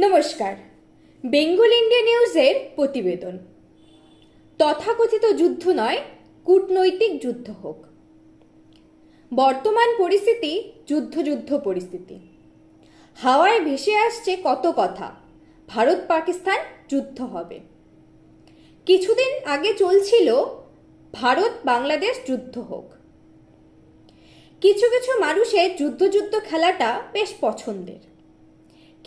নমস্কার। বেঙ্গল ইন্ডিয়া নিউজের প্রতিবেদন। তথাকথিত যুদ্ধ নয়, কূটনৈতিক যুদ্ধ হোক। বর্তমান পরিস্থিতি যুদ্ধ যুদ্ধ পরিস্থিতি। হাওয়ায় ভেসে আসছে কত কথা, ভারত পাকিস্তান যুদ্ধ হবে। কিছুদিন আগে চলছিল ভারত বাংলাদেশ যুদ্ধ হোক। কিছু কিছু মানুষের যুদ্ধ যুদ্ধ খেলাটা বেশ পছন্দের।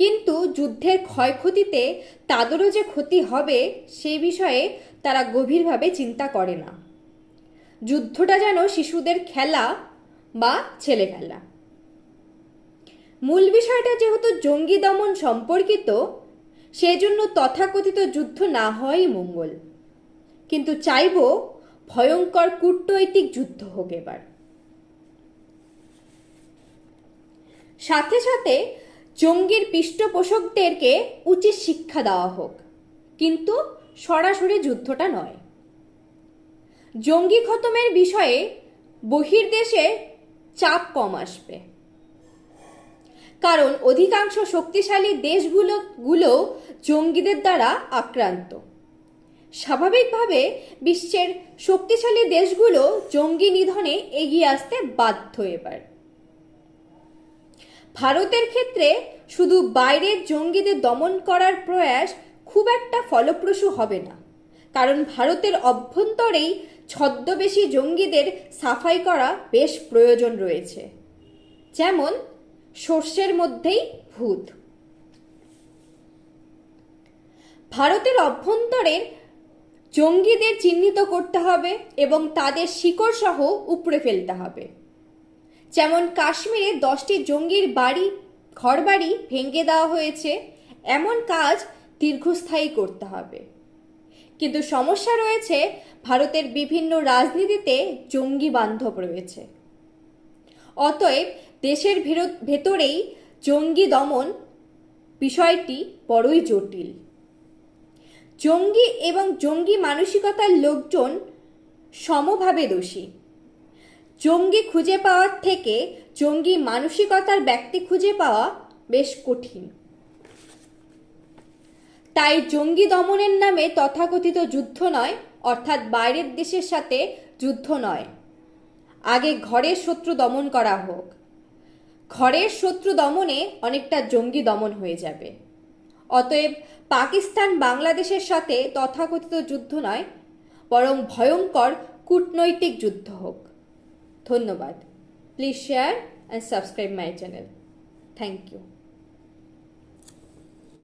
কিন্তু যুদ্ধের ক্ষয়ক্ষতিতে তাদেরও যে ক্ষতি হবে সেই বিষয়ে তারা গভীরভাবে চিন্তা করে না। যুদ্ধটা যেন শিশুদের খেলা বা ছেলে খেলা মূল বিষয়টা যেহেতু জঙ্গি দমন সম্পর্কিত, সেজন্য তথাকথিত যুদ্ধ না হওয়াই মঙ্গল। কিন্তু চাইব ভয়ঙ্কর কূটনৈতিক যুদ্ধ হোক এবার। সাথে সাথে জঙ্গির পৃষ্ঠপোষকদেরকে উচিত শিক্ষা দেওয়া হোক। কিন্তু সরাসরি যুদ্ধটা নয়। জঙ্গি খতমের বিষয়ে বহির্দেশে চাপ কম আসবে। কারণ অধিকাংশ শক্তিশালী দেশগুলো গুলো জঙ্গিদের দ্বারা আক্রান্ত। স্বাভাবিকভাবে বিশ্বের শক্তিশালী দেশগুলো জঙ্গি নিধনে এগিয়ে আসতে বাধ্য এবার। ভারতের ক্ষেত্রে শুধু বাইরের জঙ্গিদের দমন করার প্রয়াস খুব একটা ফলপ্রসূ হবে না। কারণ ভারতের অভ্যন্তরেই ছদ্মবেশী জঙ্গিদের সাফাই করা বেশ প্রয়োজন রয়েছে। যেমন, সর্ষের মধ্যেই ভূত। ভারতের অভ্যন্তরের জঙ্গিদের চিহ্নিত করতে হবে এবং তাদের শিকড় সহ উপড়ে ফেলতে হবে। যেমন কাশ্মীরে দশটি জঙ্গির বাড়ি, ঘরবাড়ি ভেঙে দেওয়া হয়েছে, এমন কাজ দীর্ঘস্থায়ী করতে হবে। কিন্তু সমস্যা রয়েছে ভারতের বিভিন্ন রাজনীতিতে জঙ্গি বান্ধব রয়েছে। অতএব দেশের ভেতরেই জঙ্গি দমন বিষয়টি বড়ই জটিল। জঙ্গি এবং জঙ্গি মানসিকতার লোকজন সমভাবে দোষী। জঙ্গি খুঁজে পাওয়ার থেকে জঙ্গি মানসিকতার ব্যক্তি খুঁজে পাওয়া বেশ কঠিন। তাই জঙ্গি দমনের নামে তথাকথিত যুদ্ধ নয়, অর্থাৎ বাইরের দেশের সাথে যুদ্ধ নয়। আগে ঘরের শত্রু দমন করা হোক। ঘরের শত্রু দমনে অনেকটা জঙ্গি দমন হয়ে যাবে। অতএব পাকিস্তান বাংলাদেশের সাথে তথাকথিত যুদ্ধ নয়, বরং ভয়ঙ্কর কূটনৈতিক যুদ্ধ হোক। ধন্যবাদ please share and subscribe my channel thank you